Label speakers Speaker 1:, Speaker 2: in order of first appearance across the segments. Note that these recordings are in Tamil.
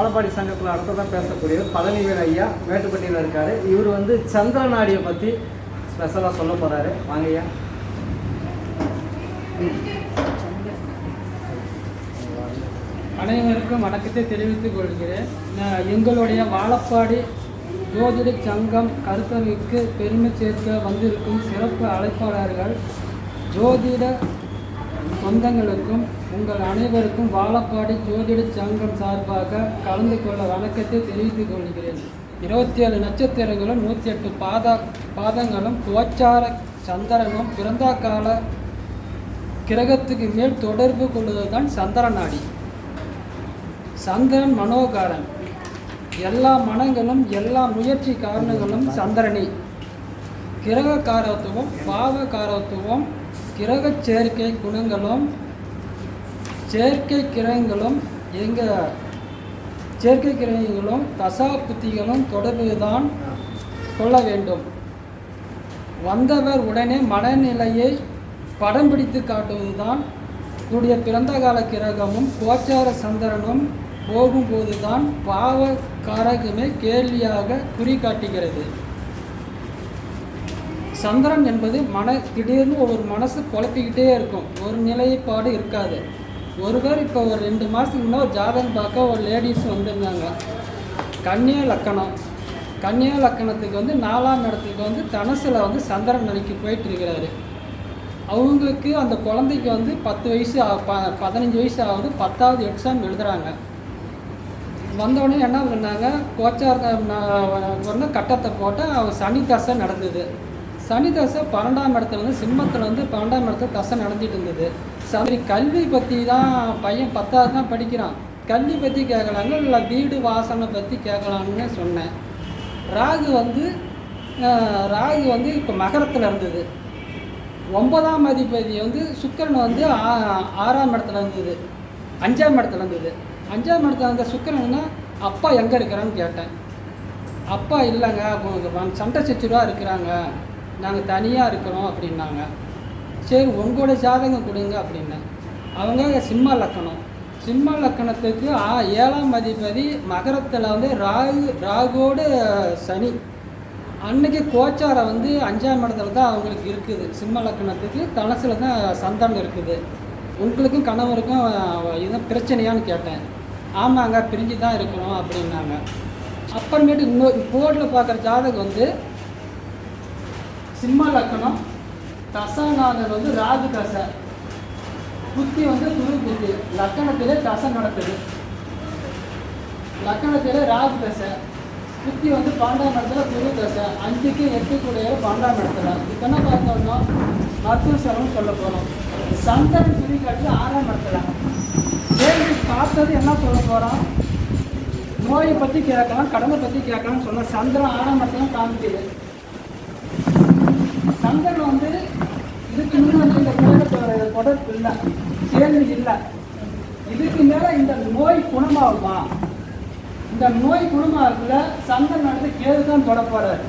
Speaker 1: வாழப்பாடி சங்கத்தில் அடுத்ததான் பேசக்கூடியவர் பழனிவேல் ஐயா மேட்டுப்பட்டியில் இருக்காரு. இவர் வந்து சந்திர நாடியை பற்றி ஸ்பெஷலாக சொல்ல போகிறாரு வாங்க ஐயா.
Speaker 2: அனைவருக்கும் வணக்கத்தை தெரிவித்துக் கொள்கிறேன். எங்களுடைய வாழப்பாடி ஜோதிட சங்கம் கருத்தமைக்கு பெருமை சேர்க்க வந்திருக்கும் சிறப்பு அழைப்பாளர்கள் ஜோதிட சொந்தங்களுக்கும் உங்கள் அனைவருக்கும் வாழப்பாடி ஜோதிட சங்கம் சார்பாக கலந்து கொள்ள வணக்கத்தை தெரிவித்துக் கொள்கிறேன். இருபத்தி ஏழு நட்சத்திரங்களும் நூற்றி எட்டு பாதா பாதங்களும் கோச்சார சந்திரனும் பிறந்தா கால கிரகத்துக்கு மேல் தொடர்பு கொள்வதுதான் சந்திர நாடி. சந்திரன் மனோகாரன். எல்லா மனங்களும் எல்லா முயற்சி காரணங்களும் சந்திரனே. கிரகக்காரத்துவம் பாவகாரத்துவம் கிரகச் கிரக சேர்க்கை குணங்களும் செயற்கை கிரகங்களும் எங்கள் செயற்கை கிரகங்களும் தசா புத்திகளும் தொடர்புதான் கொள்ள வேண்டும். வந்தவர் உடனே மனநிலையை படம் பிடித்து காட்டுவதுதான் உடைய பிறந்த கால கிரகமும் கோச்சார சந்திரனும் போகும்போதுதான் பாவ காரகமே கேள்வியாக குறி காட்டுகிறது சந்திரன் என்பது மன திடீர்னு ஒரு மனசு குழப்பிக்கிட்டே இருக்கும். ஒரு நிலைப்பாடு இருக்காது. ஒருவர் இப்போ ஒரு ரெண்டு மாதத்துக்கு முன்னே ஒரு ஜாதகம் பார்க்க ஒரு லேடிஸ் வந்திருந்தாங்க. கன்னியா லக்கணம். கன்னியா லக்கணத்துக்கு வந்து நாலாம் இடத்துக்கு வந்து தனசில் வந்து சந்திரன் நிலைக்கு போயிட்டு இருக்கிறாரு. அவங்களுக்கு அந்த குழந்தைக்கு வந்து பத்து வயசு ப பதினஞ்சு வயசு ஆகுது. பத்தாவது எக்ஸாம் எழுதுகிறாங்க வந்தோடனே என்ன பண்ணாங்க? கோச்சார் ஒன்று கட்டத்தை போட்டால் அவ சனி தசை நடந்தது. சனி தசை பன்னெண்டாம் இடத்துல வந்து சிம்மத்தில் வந்து பன்னெண்டாம் இடத்துல தசை நடந்துட்டு இருந்தது. சரி கல்வி பற்றி தான் பையன் பத்தாவது தான் படிக்கிறான். கல்வி பற்றி கேட்கலாங்க இல்லை வீடு வாசனை பற்றி கேட்கலான்னு சொன்னேன். ராகு வந்து ராகு வந்து இப்போ மகரத்தில் இருந்தது. ஒன்பதாம் அதிபதி வந்து சுக்கிரன் வந்து ஆ- ஆறாம் இடத்துல இருந்தது. அஞ்சாம் இடத்துல இருந்தது. அஞ்சாம் இடத்துல இருந்த சுக்கிரன்னா அப்பா எங்கே இருக்கிறான்னு கேட்டேன். அப்பா இல்லைங்க சண்டை சச்சுருவா இருக்கிறாங்க. நாங்கள் தனியாக இருக்கிறோம் அப்படின்னாங்க. சரி உங்களோட ஜாதகம் கொடுங்க அப்படின்னேன் அவங்க சிம்ம லக்கணம். சிம்ம லக்கணத்துக்கு ஆ ஏழாம் அதிபதி மகரத்தில் வந்து ராகு ராகுவோடு சனி. அன்னைக்கு கோச்சாரம் வந்து அஞ்சாம் இடத்துல தான் அவங்களுக்கு இருக்குது. சிம்ம லக்கணத்துக்கு தனசில் தான் சந்தானம் இருக்குது. உங்களுக்கும் கணவருக்கும் இதுதான் பிரச்சனையான்னு கேட்டேன். ஆமாங்க பிரிஞ்சு தான் இருக்கணும் அப்படின்னாங்க. அப்புறமேட்டு இன்னொரு போர்டில் பார்க்குற ஜாதகம் வந்து சிம்ம லக்கணம். தசாநாதன் வந்து ராகு தசை புத்தி வந்து குரு புத்தி. லக்கணத்திலே தசை நடக்குது. லக்கணத்திலே ராகு தசை புத்தி வந்து பன்னெண்டாம் இடத்துல குரு தசை. அஞ்சுக்கு எட்டு கூடிய பன்னெண்டாம் இடத்துல. இப்போ என்ன பார்த்தோம்னா மருத்துவ செலவு சொல்ல போகிறோம் சந்திரன் குறி ஆறாம் இடத்துல. கேள்வி பார்த்தது என்ன சொல்ல போகிறோம் நோயை பற்றி கேட்கலாம் கடனை பற்றி கேட்கலாம்னு சொன்னால் சந்திரன் ஆறாம் இடத்துல காமிக்குது. சங்கர் வந்து இதுக்கு முன்னாடி இந்த கிரகத்தோட தொடர்பு இல்லை சேர்ந்து இல்லை. இதுக்கு மேல இந்த நோய் குணமாகுமா? இந்த நோய் குணமாகல சங்கர் நடந்து கேது தான் தொடப்படுறாரு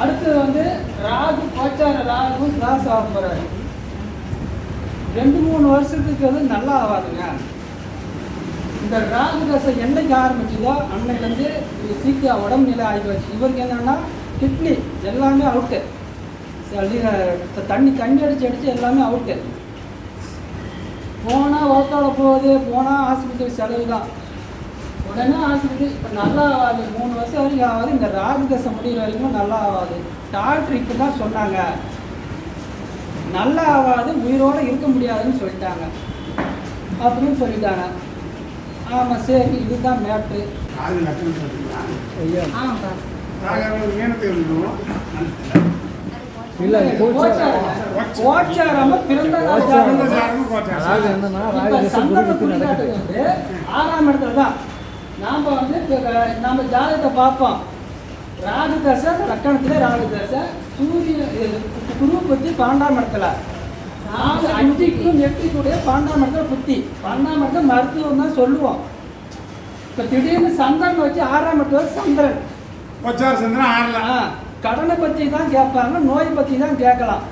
Speaker 2: அடுத்தது அடுத்து வந்து ராகு கோச்சார ராகு கிராஸ் ஆக போறாரு. ரெண்டு மூணு வருஷத்துக்கு வந்து நல்லா ஆகாதுங்க. இந்த ராகு தசை என்னைக்கு ஆரம்பிச்சதோ வந்து சீக்கிரம் உடம்பு நிலை ஆகி இவருக்கு என்னன்னா கிட்னி எல்லாமே அவுட்டு தண்ணி தண்ணி அடிச்சு அடிச்சு எல்லாமே அவுட்டு போனால் ஓத்தால போகுது போனால் ஆஸ்பத்திரி செலவு தான். உடனே ஆஸ்பத்திரி இப்போ நல்லா ஆகாது. மூணு வருஷம் வரைக்கும் ஆகாது. இந்த ராகு தசை முடிகிற வரைக்கும் நல்லா ஆகாது. டாக்டர் இப்போ தான் சொன்னாங்க. நல்லா ஆகாது உயிரோட இருக்க முடியாதுன்னு சொல்லிட்டாங்க. அப்படின்னு சொல்லிட்டாங்க. ஆமாம் சரி இதுதான் மேட்ரு
Speaker 3: ஆறு
Speaker 1: இல்லை
Speaker 2: கோச்சாரம. பிறந்த
Speaker 1: என்னன்னா
Speaker 2: வந்து ஆறாம் இடத்துல தான். நாம வந்து நம்ம ஜாதகத்தை பார்ப்போம். ராகு தசை லக்கணத்துல ராகு தசை சூரிய இது குரு புத்தி பன்னெண்டாம் இடத்துல. நாலு அஞ்சுக்கும் எட்டுக்குடைய பன்னெண்டாம் இடத்துல புத்தி. பன்னெண்டாம் இடத்துல மருத்துவம் தான் சொல்லுவோம். இப்ப திடீர்னு சந்திரன் வச்சு ஆறாம் இடத்துல சந்திரன்.
Speaker 3: கோச்சார சந்திரன்
Speaker 2: ஆடலாம் கடனை பற்றி தான் கேட்பாங்க நோய் பற்றி தான் கேட்கலாம்.